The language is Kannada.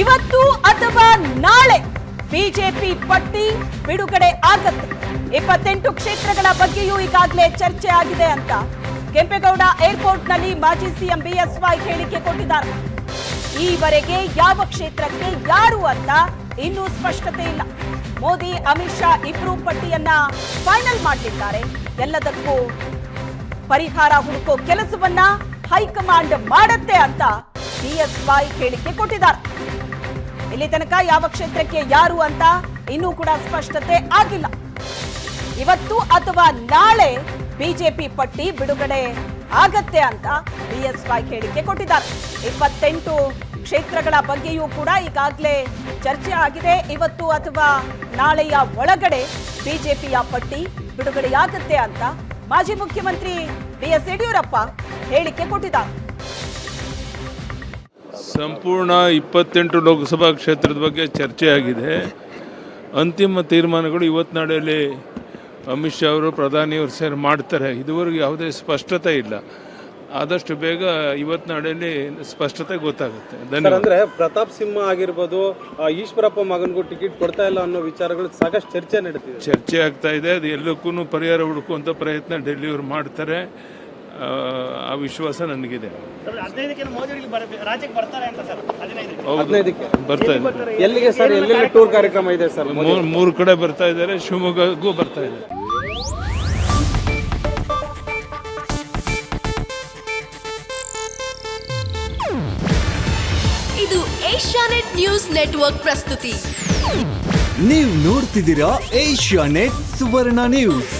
ಇವತ್ತು ಅಥವಾ ನಾಳೆ ಬಿಜೆಪಿ ಪಟ್ಟಿ ಬಿಡುಗಡೆ ಆಗತ್ತೆ. ಇಪ್ಪತ್ತೆಂಟು ಕ್ಷೇತ್ರಗಳ ಬಗ್ಗೆಯೂ ಈಗಾಗಲೇ ಚರ್ಚೆ ಆಗಿದೆ ಅಂತ ಕೆಂಪೇಗೌಡ ಏರ್ಪೋರ್ಟ್ನಲ್ಲಿ ಮಾಜಿ ಸಿಎಂ ಬಿಎಸ್ವೈ ಹೇಳಿಕೆ ಕೊಟ್ಟಿದ್ದಾರೆ. ಈವರೆಗೆ ಯಾವ ಕ್ಷೇತ್ರಕ್ಕೆ ಯಾರು ಅಂತ ಇನ್ನೂ ಸ್ಪಷ್ಟತೆ ಇಲ್ಲ. ಮೋದಿ, ಅಮಿತ್ ಶಾ ಇಬ್ರು ಪಟ್ಟಿಯನ್ನ ಫೈನಲ್ ಮಾಡಲಿದ್ದಾರೆ ಎಲ್ಲದಕ್ಕೂ ಪರಿಹಾರ ಹುಡುಕೋ ಕೆಲಸವನ್ನ ಹೈಕಮಾಂಡ್ ಮಾಡತ್ತೆ ಅಂತ ಬಿಎಸ್ವೈ ಹೇಳಿಕೆ ಕೊಟ್ಟಿದ್ದಾರೆ. ಇಲ್ಲಿ ತನಕ ಯಾವ ಕ್ಷೇತ್ರಕ್ಕೆ ಯಾರು ಅಂತ ಇನ್ನೂ ಕೂಡ ಸ್ಪಷ್ಟತೆ ಆಗಿಲ್ಲ. ಇವತ್ತು ಅಥವಾ ನಾಳೆ ಬಿಜೆಪಿ ಪಟ್ಟಿ ಬಿಡುಗಡೆ ಆಗತ್ತೆ ಅಂತ ಬಿಎಸ್ವೈ ಹೇಳಿಕೆ ಕೊಟ್ಟಿದ್ದಾರೆ. ಇಪ್ಪತ್ತೆಂಟು ಕ್ಷೇತ್ರಗಳ ಬಗ್ಗೆಯೂ ಕೂಡ ಈಗಾಗಲೇ ಚರ್ಚೆ ಆಗಿದೆ. ಇವತ್ತು ಅಥವಾ ನಾಳೆಯ ಒಳಗಡೆ ಬಿಜೆಪಿಯ ಪಟ್ಟಿ ಬಿಡುಗಡೆಯಾಗುತ್ತೆ ಅಂತ ಮಾಜಿ ಮುಖ್ಯಮಂತ್ರಿ ಬಿ ಎಸ್ ಯಡಿಯೂರಪ್ಪ ಹೇಳಿಕೆ ಕೊಟ್ಟಿದ್ದಾರೆ. ಸಂಪೂರ್ಣ ಇಪ್ಪತ್ತೆಂಟು ಲೋಕಸಭಾ ಕ್ಷೇತ್ರದ ಬಗ್ಗೆ ಚರ್ಚೆ ಆಗಿದೆ. ಅಂತಿಮ ತೀರ್ಮಾನಗಳು ಇವತ್ತು ನಾಡಲ್ಲಿ ಅಮಿತ್ ಶಾ ಅವರು ಪ್ರಧಾನಿಯವರು ಸೇರಿ ಮಾಡ್ತಾರೆ. ಇದುವರೆಗೂ ಯಾವುದೇ ಸ್ಪಷ್ಟತೆ ಇಲ್ಲ. ಆದಷ್ಟು ಬೇಗ ಇವತ್ತು ನಾಡಲ್ಲಿ ಸ್ಪಷ್ಟತೆ ಗೊತ್ತಾಗುತ್ತೆ. ಸರ್ ಧನ್ಯವಾದ ಅಂದ್ರೆ ಪ್ರತಾಪ್ ಸಿಂಹ ಆಗಿರ್ಬೋದು ಆ, ಈಶ್ವರಪ್ಪ ಮಗನಿಗೂ ಟಿಕೆಟ್ ಕೊಡ್ತಾ ಇಲ್ಲ ಅನ್ನೋ ವಿಚಾರಗಳು ಸಾಕಷ್ಟು ಚರ್ಚೆ ನಡೀತಿದೆ. ಚರ್ಚೆ ಆಗ್ತಾ ಇದೆ. ಅದು ಎಲ್ಲಕ್ಕೂ ಪರಿಹಾರ ಹುಡುಕುವಂಥ ಪ್ರಯತ್ನ ಡೆಲ್ಲಿಯವರು ಮಾಡ್ತಾರೆ. ಆ, ವಿಶ್ವಾಸ ನನಗಿದೆ. ಹೌದು. ಬರ್ತಾ ಇದೆ. ಎಲ್ಲಿಗೆ ಸರ್? ಎಲ್ಲೆಲ್ಲಿ ಟೂರ್ ಕಾರ್ಯಕ್ರಮ ಇದೆ ಸರ್ ಮೂರು ಮೂರು ಕಡೆ ಬರ್ತಾ ಇದ್ದಾರೆ ಶಿವಮೊಗ್ಗಕ್ಕೂ ಬರ್ತಾ ಇದೆ. ಇದು ಏಷ್ಯಾನೆಟ್ ನ್ಯೂಸ್ ನೆಟ್ವರ್ಕ್ ಪ್ರಸ್ತುತಿ. ನೀವು ನೋಡ್ತಿದ್ದೀರಾ ಏಷ್ಯಾ ನೆಟ್ ಸುವರ್ಣ ನ್ಯೂಸ್.